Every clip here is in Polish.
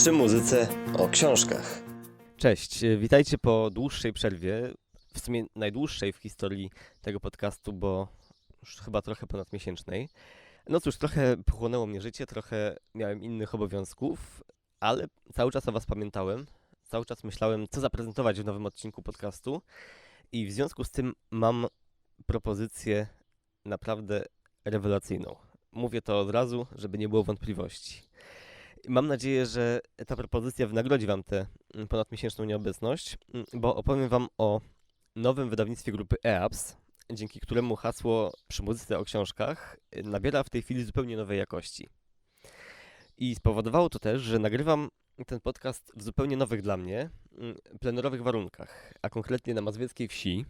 Przy muzyce o książkach. Cześć, e, witajcie po dłuższej przerwie, w sumie najdłuższej w historii tego podcastu, bo już chyba trochę ponad miesięcznej. No cóż, trochę pochłonęło mnie życie, trochę miałem innych obowiązków, ale cały czas o Was pamiętałem, cały czas myślałem, co zaprezentować w nowym odcinku podcastu i w związku z tym mam propozycję naprawdę rewelacyjną. Mówię to od razu, żeby nie było wątpliwości. Mam nadzieję, że ta propozycja wynagrodzi Wam tę mm, ponadmiesięczną nieobecność, mm, bo opowiem Wam o nowym wydawnictwie grupy EAPS, dzięki któremu hasło przy muzyce o książkach y, nabiera w tej chwili zupełnie nowej jakości. I spowodowało to też, że nagrywam ten podcast w zupełnie nowych dla mnie, mm, plenerowych warunkach, a konkretnie na mazwieckiej wsi.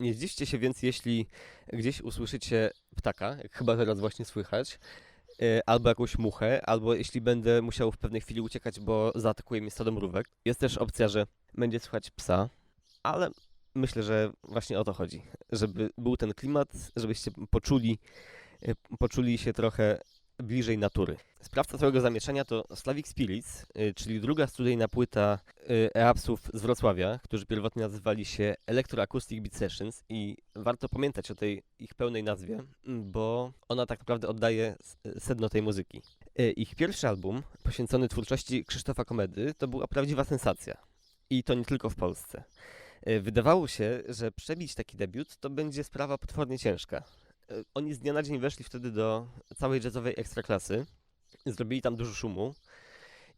Nie zdziwcie się więc, jeśli gdzieś usłyszycie ptaka, jak chyba teraz właśnie słychać, albo jakąś muchę, albo jeśli będę musiał w pewnej chwili uciekać, bo zaatakuje mnie stado mrówek. Jest też opcja, że będzie słychać psa, ale myślę, że właśnie o to chodzi, żeby był ten klimat, żebyście poczuli, y, poczuli się trochę bliżej natury. Sprawca całego zamieszania to Slavic Spirits, y, czyli druga studyjna płyta y, Eapsów z Wrocławia, którzy pierwotnie nazywali się Electroacoustic Beat Sessions i warto pamiętać o tej ich pełnej nazwie, m, bo ona tak naprawdę oddaje sedno tej muzyki. Y, Ich pierwszy album, poświęcony twórczości Krzysztofa Komedy, to była prawdziwa sensacja. I to nie tylko w Polsce. Wydawało się, że przebić taki debiut to będzie sprawa potwornie ciężka. Y, Oni z dnia na dzień weszli wtedy do całej jazzowej ekstraklasy, zrobili tam dużo szumu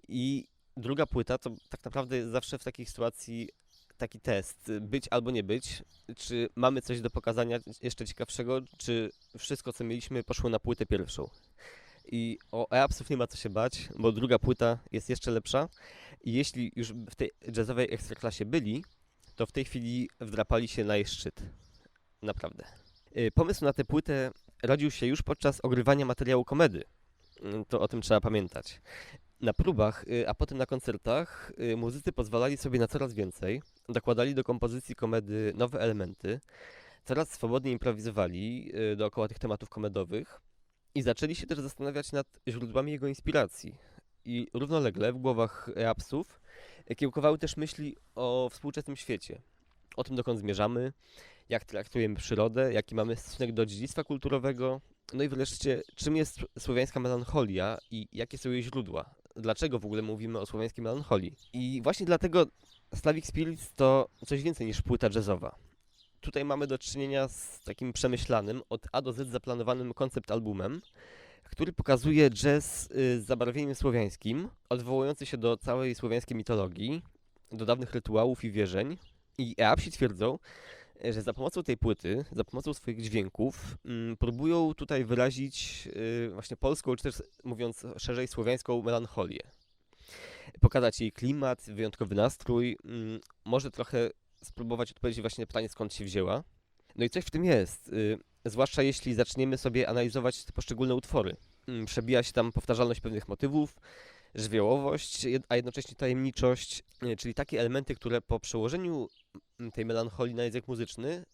i druga płyta to tak naprawdę jest zawsze w takiej sytuacji taki test, być albo nie być, czy mamy coś do pokazania jeszcze ciekawszego, czy wszystko co mieliśmy poszło na płytę pierwszą. I o Eapsów nie ma co się bać, bo druga płyta jest jeszcze lepsza i jeśli już w tej jazzowej ekstraklasie byli, to w tej chwili wdrapali się na jej szczyt. Naprawdę. Y, Pomysł na tę płytę rodził się już podczas ogrywania materiału komedy. Mm, To o tym trzeba pamiętać. Na próbach, y, a potem na koncertach y, muzycy pozwalali sobie na coraz więcej, dokładali do kompozycji komedy nowe elementy, coraz swobodniej improwizowali dookoła tych tematów komedowych i zaczęli się też zastanawiać nad źródłami jego inspiracji. I równolegle w głowach rapsów kiełkowały też myśli o współczesnym świecie, o tym dokąd zmierzamy, jak traktujemy przyrodę, jaki mamy stosunek do dziedzictwa kulturowego, no i wreszcie czym jest słowiańska melancholia i jakie są jej źródła. Dlaczego w ogóle mówimy o słowiańskiej melancholii? I właśnie dlatego Slavic Spirits to coś więcej niż płyta jazzowa. Tutaj mamy do czynienia z takim przemyślanym, od A do Z zaplanowanym koncept albumem, który pokazuje jazz y, z zabarwieniem słowiańskim, odwołujący się do całej słowiańskiej mitologii, do dawnych rytuałów i wierzeń. I Eapsi twierdzą, że za pomocą tej płyty, za pomocą swoich dźwięków, mm, próbują tutaj wyrazić y, właśnie polską, czy też mówiąc szerzej słowiańską melancholię. Pokazać jej klimat, wyjątkowy nastrój, mm, może trochę spróbować odpowiedzieć właśnie na pytanie, skąd się wzięła. No i coś w tym jest, y, zwłaszcza jeśli zaczniemy sobie analizować te poszczególne utwory. Mm, Przebija się tam powtarzalność pewnych motywów, żywiołowość, a jednocześnie tajemniczość, y, czyli takie elementy, które po przełożeniu tej melancholii na język muzyczny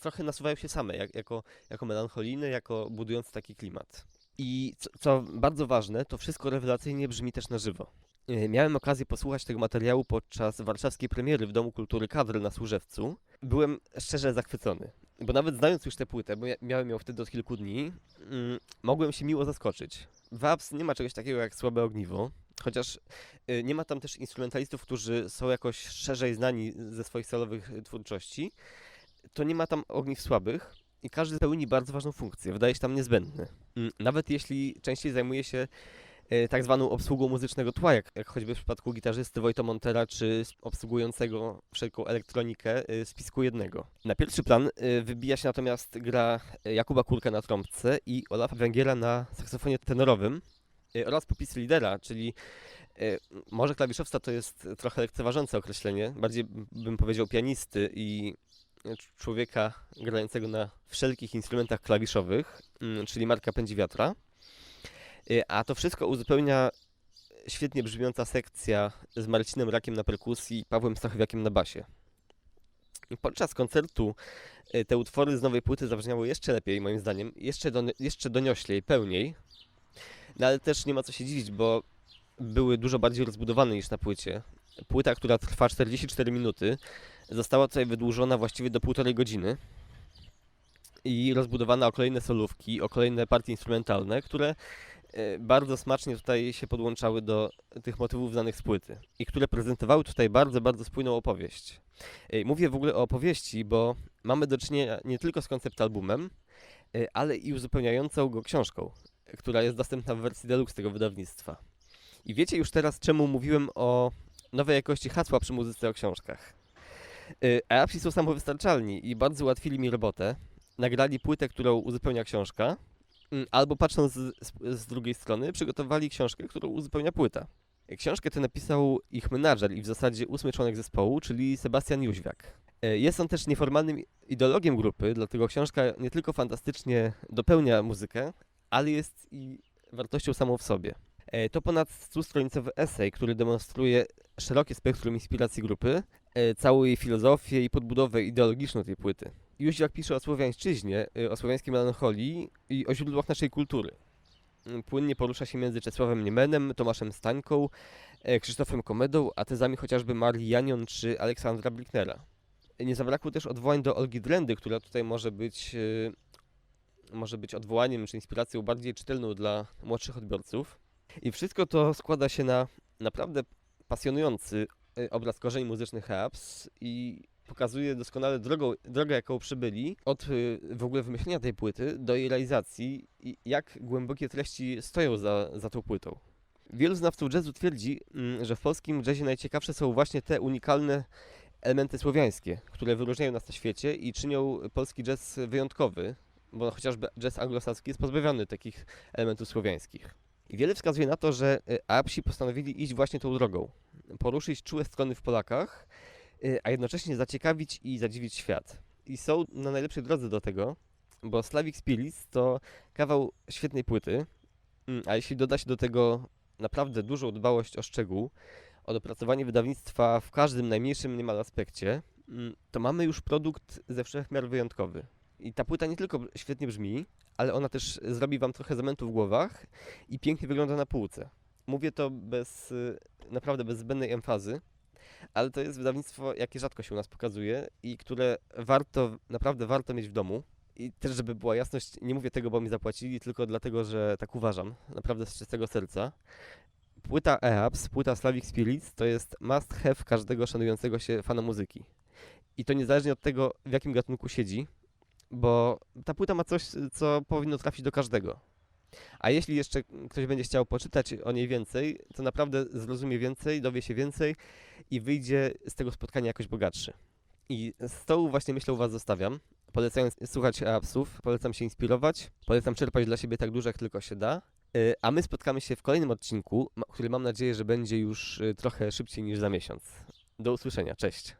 trochę nasuwają się same, jak, jako, jako melancholijne, jako budujące taki klimat. I co, co bardzo ważne, to wszystko rewelacyjnie brzmi też na żywo. Y, Miałem okazję posłuchać tego materiału podczas warszawskiej premiery w Domu Kultury Kadry na Służewcu. Byłem szczerze zachwycony, bo nawet znając już tę płytę, bo miałem ją wtedy od kilku dni, mm, mogłem się miło zaskoczyć. W Abs nie ma czegoś takiego jak słabe ogniwo, chociaż y, nie ma tam też instrumentalistów, którzy są jakoś szerzej znani ze swoich solowych y, twórczości. To nie ma tam ogniw słabych i każdy pełni bardzo ważną funkcję, wydaje się tam niezbędny. Mm, Nawet jeśli częściej zajmuje się e, tak zwaną obsługą muzycznego tła, jak, jak choćby w przypadku gitarzysty Wojto Montera, czy obsługującego wszelką elektronikę spisku jednego. Na pierwszy plan wybija się natomiast gra Jakuba Kurka na trąbce i Olafa Węgiera na saksofonie tenorowym oraz popis lidera, czyli e, może klawiszowca to jest trochę lekceważące określenie, bardziej bym powiedział pianisty i cz- człowieka grającego na wszelkich instrumentach klawiszowych, mm, czyli Marka Pędziwiatra. Y, A to wszystko uzupełnia świetnie brzmiąca sekcja z Marcinem Rakiem na perkusji i Pawłem Stachowiakiem na basie. Podczas koncertu y, te utwory z nowej płyty zabrzmiały jeszcze lepiej, moim zdaniem, jeszcze, do, jeszcze donioślej, pełniej. No ale też nie ma co się dziwić, bo były dużo bardziej rozbudowane niż na płycie. Płyta, która trwa 44 minuty, została tutaj wydłużona właściwie do półtorej godziny i rozbudowana o kolejne solówki, o kolejne partie instrumentalne, które e, bardzo smacznie tutaj się podłączały do tych motywów znanych z płyty i które prezentowały tutaj bardzo, bardzo spójną opowieść. Mówię w ogóle o opowieści, bo mamy do czynienia nie tylko z koncept albumem, e, ale i uzupełniającą go książką, która jest dostępna w wersji deluxe tego wydawnictwa. I wiecie już teraz, czemu mówiłem o nowej jakości hasła przy muzyce o książkach. Eapsi są samowystarczalni i bardzo ułatwili mi robotę. Nagrali płytę, którą uzupełnia książka, mm, albo patrząc z, z, drugiej strony, przygotowali książkę, którą uzupełnia płyta. Książkę tę napisał ich menadżer i w zasadzie ósmy członek zespołu, czyli Sebastian Jóźwiak. E, Jest on też nieformalnym ideologiem grupy, dlatego książka nie tylko fantastycznie dopełnia muzykę, ale jest i wartością samą w sobie. E, To ponad 100-stronicowy esej, który demonstruje szerokie spektrum inspiracji grupy, e, całą jej filozofię i podbudowę ideologiczną tej płyty. Jóźwiak pisze o słowiańszczyźnie, e, o słowiańskiej melancholii i o źródłach naszej kultury. Mm, Płynnie porusza się między Czesławem Niemenem, Tomaszem Stańką, Krzysztofem Komedą, a tezami chociażby Marii Janion czy Aleksandra Blicknera. Nie zabrakło też odwołań do Olgi Drendy, która tutaj może być, może być odwołaniem czy inspiracją bardziej czytelną dla młodszych odbiorców. I wszystko to składa się na naprawdę pasjonujący e, obraz korzeni muzycznych Heaps i pokazuje doskonale drogą, drogę, jaką przybyli od y, w ogóle wymyślenia tej płyty do jej realizacji i jak głębokie treści stoją za, za tą płytą. Wielu znawców jazzu twierdzi, mm, że w polskim jazzie najciekawsze są właśnie te unikalne elementy słowiańskie, które wyróżniają nas na świecie i czynią polski jazz wyjątkowy, bo chociażby jazz anglosaski jest pozbawiony takich elementów słowiańskich. I wiele wskazuje na to, że y, Apsi postanowili iść właśnie tą drogą, poruszyć czułe strony w Polakach, y, a jednocześnie zaciekawić i zadziwić świat. I są na najlepszej drodze do tego, bo Slavic Spirits to kawał świetnej płyty, mm, a jeśli doda się do tego naprawdę dużą dbałość o szczegół, o dopracowanie wydawnictwa w każdym najmniejszym niemal aspekcie, mm, to mamy już produkt ze wszech miar wyjątkowy. I ta płyta nie tylko świetnie brzmi, ale ona też zrobi wam trochę zamętu w głowach i pięknie wygląda na półce. Mówię to bez, y, naprawdę bez zbędnej emfazy, ale to jest wydawnictwo, jakie rzadko się u nas pokazuje i które warto, naprawdę warto mieć w domu. I też, żeby była jasność, nie mówię tego, bo mi zapłacili, tylko dlatego, że tak uważam, naprawdę z czystego serca. Płyta EAPS, płyta Slavic Spirits to jest must have każdego szanującego się fana muzyki. I to niezależnie od tego, w jakim gatunku siedzi, bo ta płyta ma coś, co powinno trafić do każdego. A jeśli jeszcze ktoś będzie chciał poczytać o niej więcej, to naprawdę zrozumie więcej, dowie się więcej i wyjdzie z tego spotkania jakoś bogatszy. I z tą właśnie myślą Was zostawiam. Polecając słuchać apsów, polecam się inspirować, polecam czerpać dla siebie tak dużo, jak tylko się da. Y, A my spotkamy się w kolejnym odcinku, który mam nadzieję, że będzie już y, trochę szybciej niż za miesiąc. Do usłyszenia, cześć.